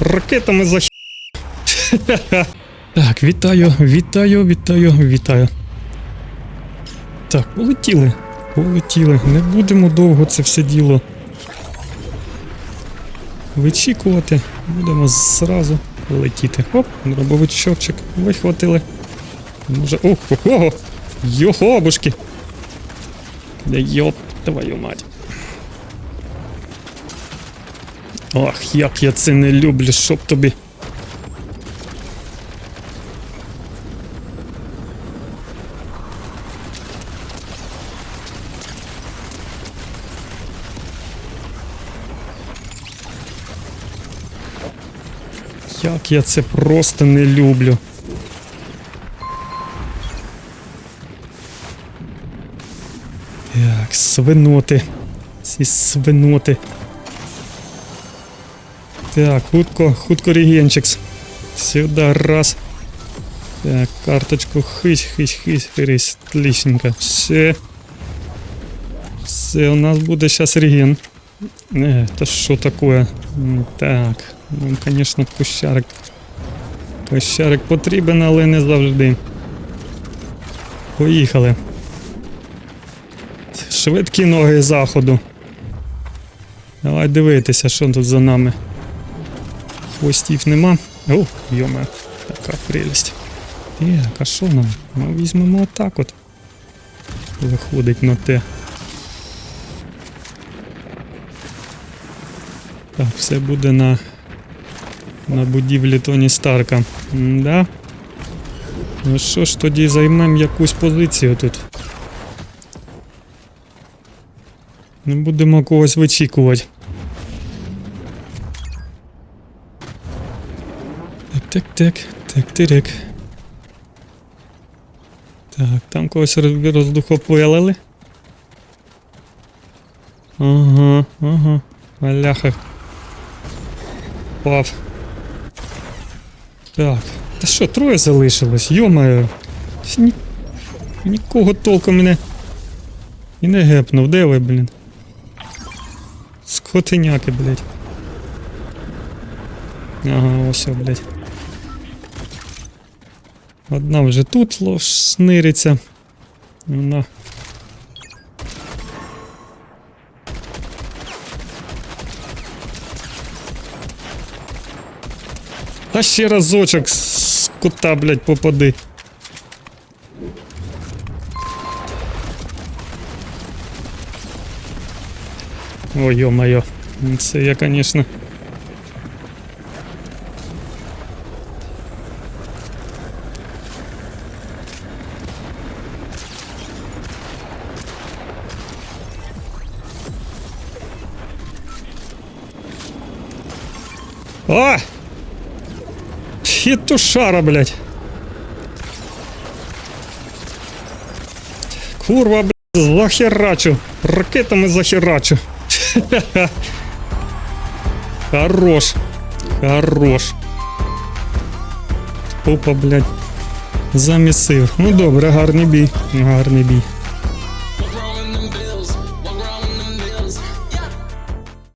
Ракетами за Так, вітаю, вітаю, вітаю, вітаю. Так, полетіли. Полетіли. Не будемо довго це все діло. Вичікувати. Будемо зразу летіти. Оп, дробовичочок вихватили. Може. Ох, ого! Йохобушки! Да йоп, твою мать. Ох, як я це не люблю, щоб тобі. Як я це просто не люблю. Так, свиноти. Ці свиноти. Так, хутко, хутко регенчикс. Сюда раз. Так, карточку хись, хись, хись, хись. Отличненько. Все. Все, у нас буде сейчас реген. Э, это что такое? Так, нам, конечно, кущарик. Кущарик потрібен, але не завжди. Поїхали. Швидкі ноги заходу. Давай дивитися, що тут за нами. Хвостів нема. О, йоме, така прелість. Так, а що нам? Ми візьмемо отак от. Виходить на те. Так, все буде на, на будівлі Тоні Старка. Да? Ну що ж, тоді займемо якусь позицію тут. Не будемо когось вичікувати. Так, так, так, там когось роз- роздухопилили. Ага, ага. Аляха. Пав. Так. Та що, троє залишилось? Йомаю. Ні... Нікого толком мене. І не гепнув, де ви, блін? Скотиняки, блядь. Ага, ось, блядь. Одна вже тут шнириться. Вона. Та ще разочок з кота, блядь, попади. Ой, ё-моё. Це я, конечно. А! Хитушара, блядь. Курва, блядь, захерачу. Ракетами захерачу. Хорош. Хорош. Опа, блядь. Замісив. Ну добре, гарний бій. Гарний бій.